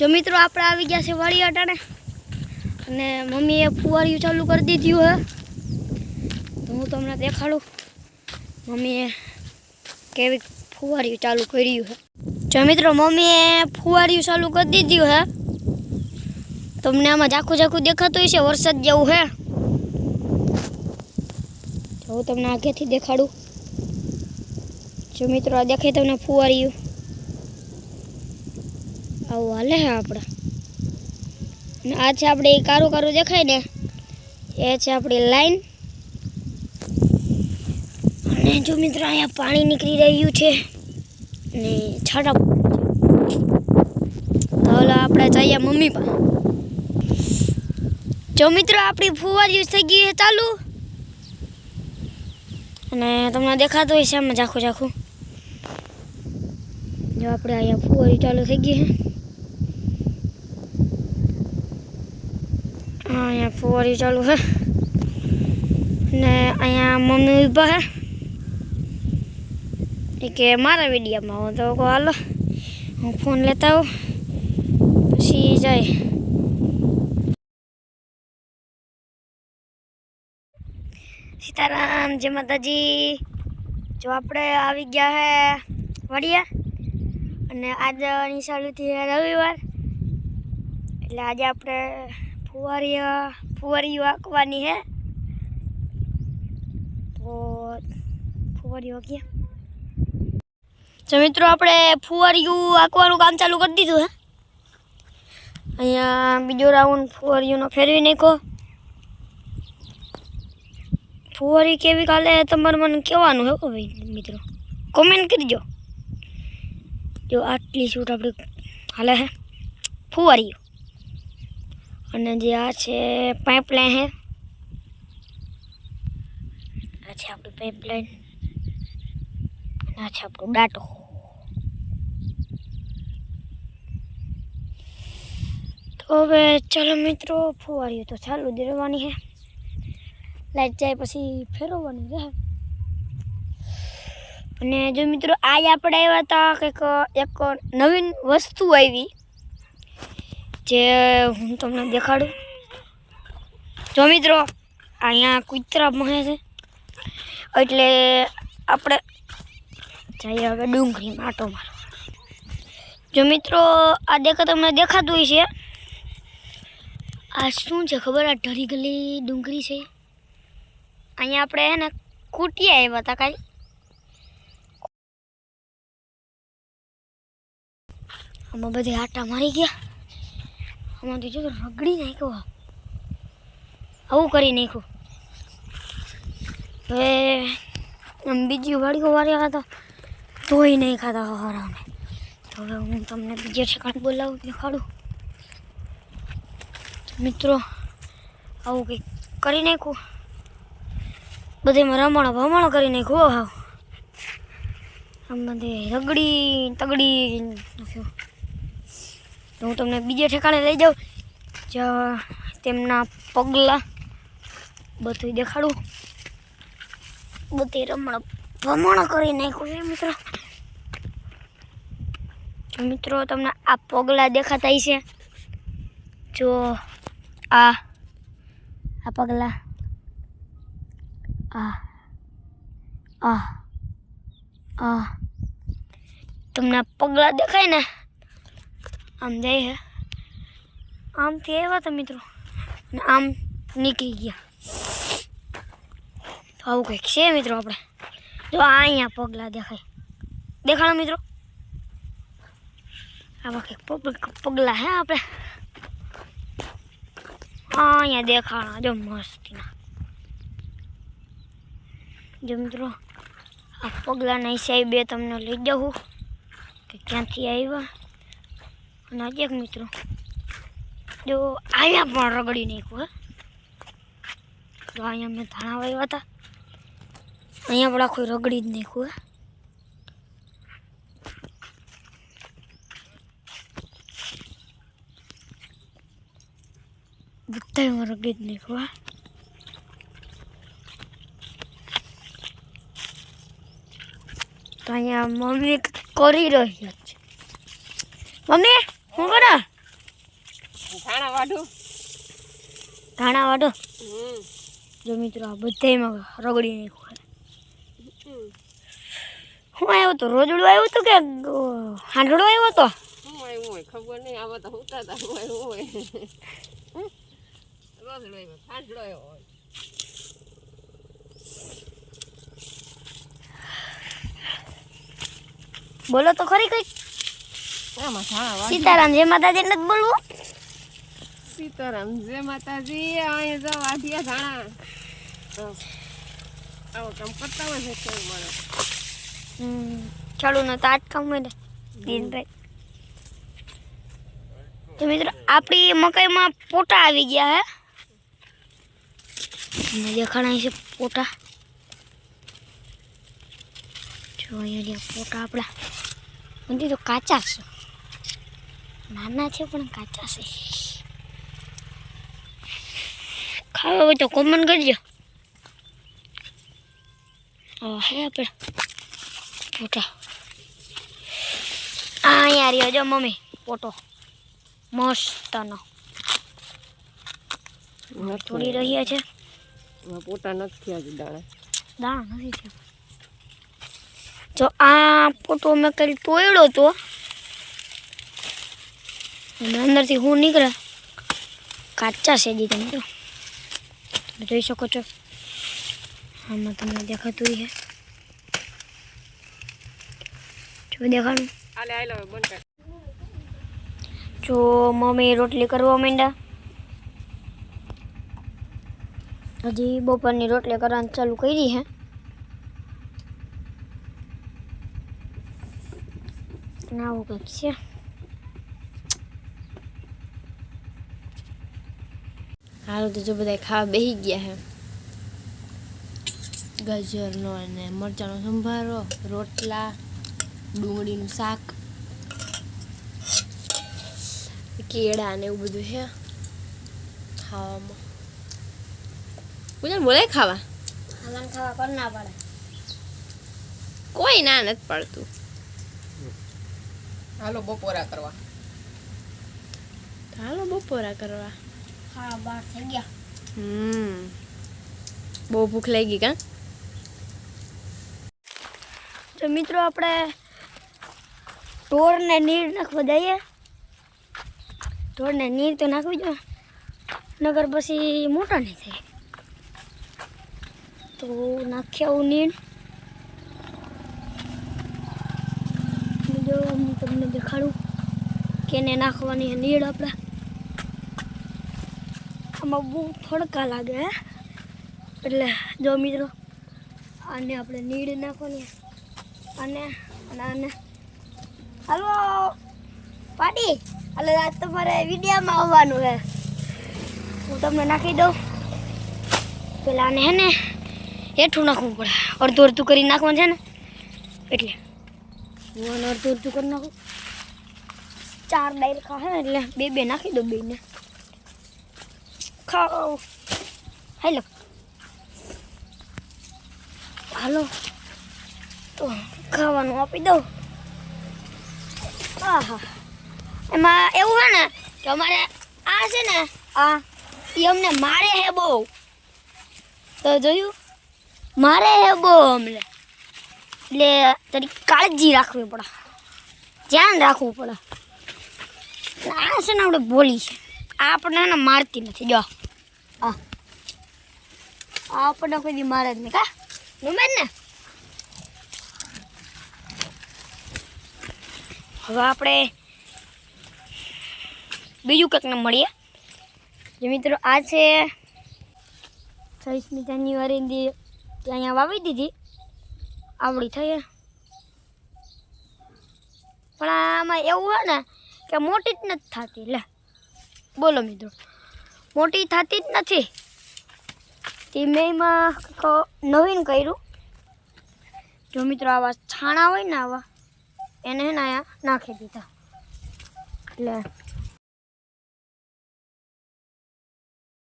જો મિત્રો આપણે આવી ગયા છે વાડી અટાણે. અને મમ્મીએ ફુવારિયું ચાલુ કરી દીધું હે. તો હું તમને દેખાડું. મમ્મીએ કેવી ફુવારિયું ચાલુ કર્યું હે. જો મિત્રો, મમ્મીએ ફુવારિયું ચાલુ કરી દીધું હે. તમને આમાં ઝાખું ઝાખું દેખાતું હશે, વરસાદ જેવું હે. હું તમને આગેથી દેખાડું. જો મિત્રો, આ દેખાય તમને ફુવારીયું આવું, હાલે છે આપણે. અને આ છે આપણે એ કારું કારું દેખાય ને, એ છે આપણી લાઈન. અને જો મિત્રો અહીંયા પાણી નીકળી રહ્યું છે અને છાંટા પડે છે. તો હવે આપણે જઈએ મમ્મી પાસે જો મિત્રો આપણી ફુવારી થઈ ગઈ છે ચાલુ. અને તમને દેખાતું હોય છે આમાં ઝાખું ઝાખું જો આપણે અહીંયા ફુવારી ચાલુ થઈ ગઈ છે. અહીંયા ફુવારી ચાલુ છે. ને અહીંયા મમ્મી ઊભા છે. એ કે મારા વિડીયામાં હું તો કહો, હાલો, હું ફોન લેતા આવું, પછી જાય. સીતારામ, જય માતાજી. જો આપણે આવી ગયા હે વડિયા, અને આજે નિશાળુથી રવિવાર. એટલે આજે આપણે ફુવારી ફુવારીઓ આંકવાની હે. તો ફુવારીઓ ગયા. મિત્રો, આપણે ફુવારીયું આંકવાનું કામ ચાલુ કરી દીધું હે. અહીંયા બીજો રાઉન્ડ ફુવારીઓનો ફેરવી નાખો ફુવારી કેવી કાલે તમારે મને કહેવાનું હે ભાઈ મિત્રો. કોમેન્ટ કરજો. જો આટલી શૂટ આપણે હાલે હે. ફુવારીઓ અને જે આ છે પાઇપલાઇન હે. આ છે આપણી પાઇપલાઇન આ છે આપણો ડાટો તો હવે ચાલો મિત્રો, ફુવારીઓ તો ચાલુ રહેવાની છે લાઈટ જાય પછી ફેરવવાની રહે અને જો મિત્રો, આજ આપણે આવ્યા હતા કંઈક, એક નવીન વસ્તુ આવી. જે હું તમને દેખાડું. જો મિત્રો, અહીંયા કૂતરા મહે છે. એટલે આપણે જઈએ હવે ડુંગળી માટો મારો જો મિત્રો, આ દેખા તમને દેખાતું હોય છે આ શું છે ખબર? આ ઢળી ગયેલી ડુંગળી છે. અહીંયા આપણે હે ને કૂટી આવ્યા હતા કાંઈ આમાં બધે આટા મારી ગયા. આમાંથી તો રગડી નાખ્યો આવું કરી નાખ્યું. હવે એમ બીજી વાડીઓ વાળી હતા તોય નહીં ખાતા હરાને તો હવે હું તમને બીજે ઠેકાણે બોલાવું, દેખાડું. મિત્રો, આવું કંઈક કરી નાખ્યું. બધેમાં રમણ ભમણો કરી નાખું આમ બધે રગડી તગડી નાખ્યું. તો હું તમને બીજે ઠેકાણે લઈ જાઉં. જ્યાં તેમના પગલાં બધું દેખાડું. બધી રમણ ભમણ કરી નાખ્યું છે મિત્રો. મિત્રો, તમને આ પગલાં દેખાતા છે જો આ આ પગલાં, આ આ આ. તમને પગલાં દેખાય ને? આમ જાય હે આમથી આવ્યા હતા મિત્રો અને આમ નીકળી ગયા તો આવું કંઈક છે મિત્રો આપણે જો આ અહીંયા પગલાં દેખાય દેખાડો મિત્રો આવા કંઈક પગ પગલાં હે આપણે આ અહીંયા દેખાણા જો મસ્તીના જો મિત્રો આ પગલાંના હિસાબે તમને લઈ જાઉં કે ક્યાંથી આવ્યા એક મિત્રો. જો અહીંયા પણ રગડી નાખ્યું, હે. જો અહીંયા મેં ધાણા વાવ્યા હતા. અહીંયા પણ આખું રગડી જ નાખ્યું, હે. બધા રગડી જ નાખ્યું, હા. તો અહીંયા મમ્મી કરી રહ્યા છે. મમ્મી? શું કરો ધાણા વાઢો. ધાણા વાઢો? જો મિત્રો આ બધામાં રગડી હમ. હું આવ્યો તો? રોજડું આવ્યું હતું કે હાંડડો આવ્યો તો શું આવ્યું હોય? ખબર નહીં. આ તો હોતા હતા શું આવ્યું હોય. રોજડો આવ્યો ખાંડલો આવ્યો હોય. બોલો તો ખરી કઈ આમાં ધાણા વાઢું સીતારામ જય માતાજી નથી બોલવું? સીતારામ જય માતાજી અહીંયા જો આધિયા ધાણા આવો કામ કરતા હોય છે કોઈ મારો ચાલુ ન તો આજ કામ હોય ને દિનભાઈ તો મિત્રો આપણી મકાઈમાં પોટા આવી ગયા હે? દેખાણા છે પોટા. જો અહીંયા રહ્યા પોટા આપણા તો કાચા છે. નાના છે પણ કાચા છે. ખાવા હોય તો કોમન કરજો. હા આપણે ફોટા. આ અહીંયા રહ્યો જો મમ્મી ફોટો. મસ્તનો. થોડી રહ્યા છે. પોટા નથી થયા હજી દાણા દાણા નથી થયા. જો આ ફોટો મેં કરી તોડ્યો તો અંદરથી હું નીકળે કાચા છે જી તમે જો. તમે જોઈ શકો છો. આમાં તમને દેખાતું છે જો દેખાડું આલે આલે હવે બંધ કર. જો મમ્મી રોટલી કરવા માંડ્યા. હજી બપોરની રોટલી કરવાનું ચાલુ કરી હે. અને આવું કંઈક છે. હાલો તો જો બધા ખાવા બેસી ગયા હે. ગાજરનો અને મરચાંનો સંભારો રોટલા ડુંગળીનું શાક કેળા ને એવું બધું છે ખાવામાં. પૂજા બોલાય ખાવા? ખાવાનું ખાવા કર ના પડે. કોઈ ના નથી પડતું. હાલો બપોરા કરવા. હાલો બપોરા કરવા. હા બાર થઈ ગયા હમ. બહુ ભૂખ લાગી કા? તો મિત્રો આપણે ઢોરને નીર નાખવા જઈએ. ઢોરને નીર તો નાખવી જોઈએ નગર પછી મોટા નહીં થાય. તો નાખ્યા આવું નીર. બીજો જો હું તમને દેખાડું કેને નાખવાની છે નીર આપણે. આમાં બહુ ફણકા લાગે, હે. એટલે જો મિત્રો, આને આપણે નીડ નાખવાની. અને આને. હાલો, પાટી એટલે આજ તમારે વિડીયામાં આવવાનું છે. હું તમને નાખી દઉં. પેલા આને, હે ને, હેઠું નાખવું પડે. અડધું અડધું કરી નાખવાનું છે ને, એટલે. હું આને અડધું અડધું કરી નાખું. ચાર ડાયર ને, એટલે બે બે નાખી દો બેને ખાઓ. હેલો. હાલો. તો ખાવાનું આપી દઉં. આહા. એમાં એવું છે ને કે અમારે આ છે ને, આ એ અમને મારે હે બહુ. તો જોયું? મારે હે બહુ અમને. એટલે તારી કાળજી રાખવી પડે. ધ્યાન રાખવું પડે. આ છે ને આપણે બોલી છે. આ આપણને મારતી નથી. જો. આ આપણને કોઈ દી મારે જ નહીં, કા? નુમેન ને. હવે આપણે બીજું કંઈકને મળીએ. જે મિત્રો આ છે છવ્વીસમી જાન્યુઆરી દી અહીંયા વાવી દીધી. આવડી થઈ પણ આમાં એવું હોય ને કે મોટી જ નથી થતી. લે, બોલો મિત્રો. મોટી થતી જ નથી. તે મેં એમાં કંઈક નવીન કર્યું. જો મિત્રો આવા છાણા હોય ને આવા, એને નાખી દીધા. એટલે